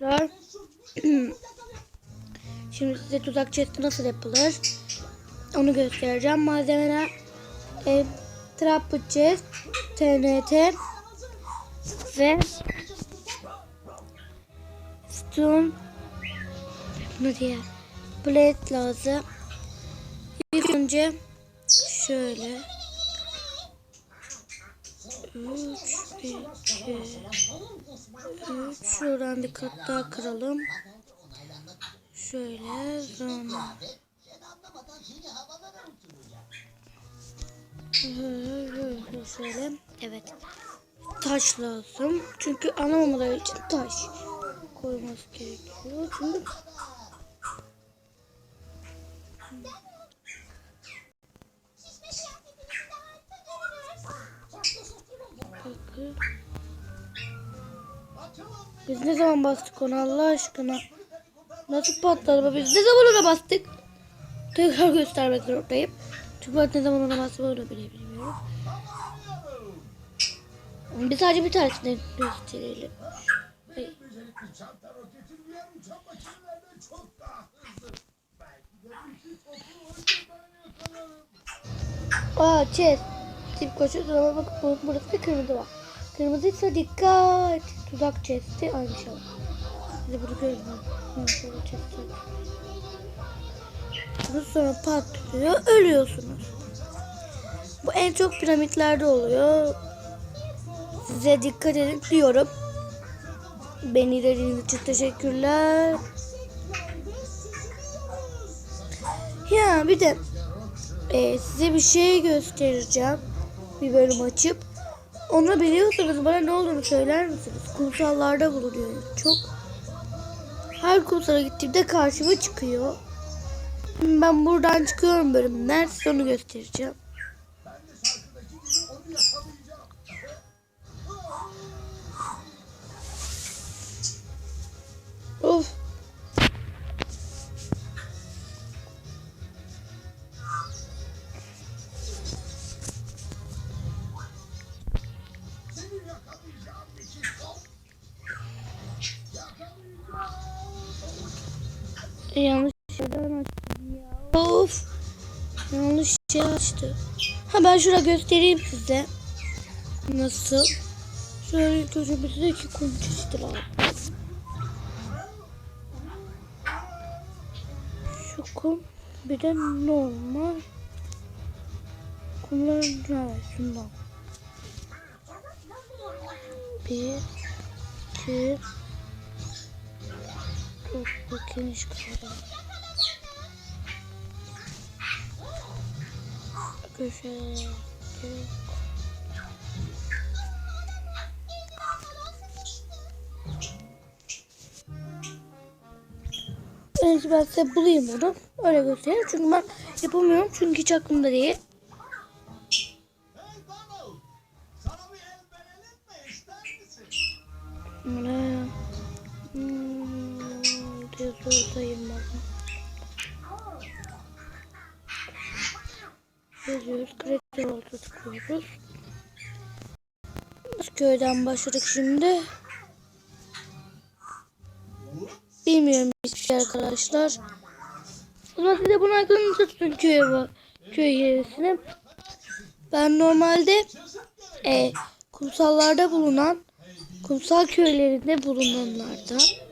arkadaşlar. Şimdi size tuzak chest nasıl yapılır? Onu göstereceğim. Malzemeler e, trapper chest, TNT ve stone ne diye plate lazım. İlk önce şöyle 3 2 3 şuradan bir kat daha kıralım. Şöyle sonra Şöyle. Evet. Taş lazım. Çünkü anlamamaları için taş koyması gerekiyor. Çünkü Bakın. Biz ne zaman bastık onu Allah aşkına? Nasıl patladı? Biz ne zaman ona bastık? Tekrar göstermek zorundayım. Çünkü ne zaman ona bastım onu bile bilmiyorum. Biz sadece bir tanesini gösterelim. Şey yakalarım. Aa chest. Tip koşuyor ama bu- burası bir kırmızı var. Kırmızıysa dikkat. Tuzak chest'i aynı şey. Size bunu chest'i. Bunu sonra patlıyor. Ölüyorsunuz. Bu en çok piramitlerde oluyor. Size dikkat edin diyorum. Beni izlediğiniz için teşekkürler. Ya bir de e, size bir şey göstereceğim. Bir bölüm açıp. Onu biliyorsanız bana ne olduğunu söyler misiniz? Kumsallarda bulunuyor. Çok. Her kumsala gittiğimde karşıma çıkıyor. Ben buradan çıkıyorum bölümler. Size onu göstereceğim. Yanlış yerden açtım ya. Of. Yanlış şey açtı. Ha ben şurada göstereyim size. Nasıl? Şöyle iki kum çeşidi lazım. Şu kum bir de normal kumların şundan. Bir, iki, Dur bakayım şu kadar. Köşe. Neyse ben size bulayım onu. Öyle göstereyim. Çünkü ben yapamıyorum. Çünkü hiç aklımda değil. Hey Donald. Diye sorayım ben. Yazıyoruz. Kredi oldu tıklıyoruz. Köyden başladık şimdi. Bilmiyorum hiçbir şey arkadaşlar. O zaman size bunu aklınızda tutun köye bak. Köy yerisini. Ben normalde e, kumsallarda bulunan kumsal köylerinde bulunanlardan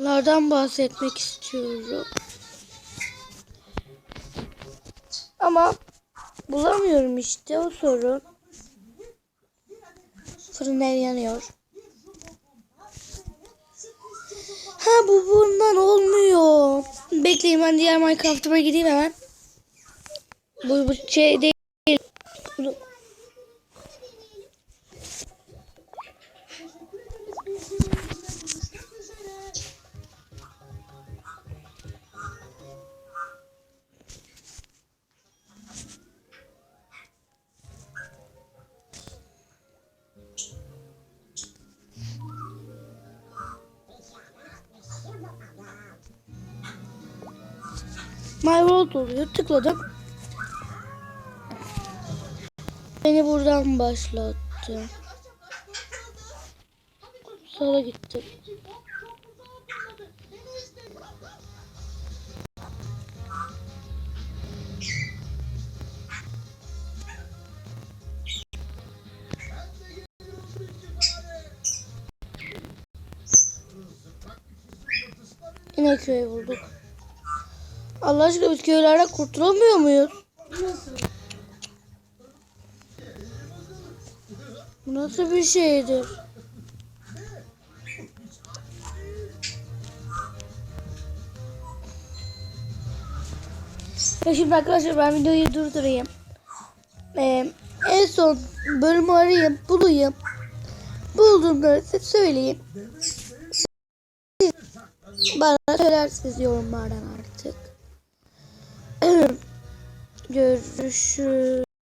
lardan bahsetmek istiyorum. Ama bulamıyorum işte o sorun. Fırın el yanıyor. Ha bu bundan olmuyor. Bekleyin ben diğer Minecraft'ıma gideyim hemen. Bu, bu şey değil. My World oluyor. Tıkladım. Beni buradan başlattı. Sola gittim. Yine köy bulduk. Allah aşkına biz köylerden kurtulamıyor muyuz? Nasıl? Bu nasıl bir şeydir? Ya şimdi arkadaşlar ben videoyu durdurayım. Ee, en son bölümü arayayım, bulayım. Bulduğumda size söyleyeyim. Bana söylersiniz yorumlardan artık. Görüşürüz.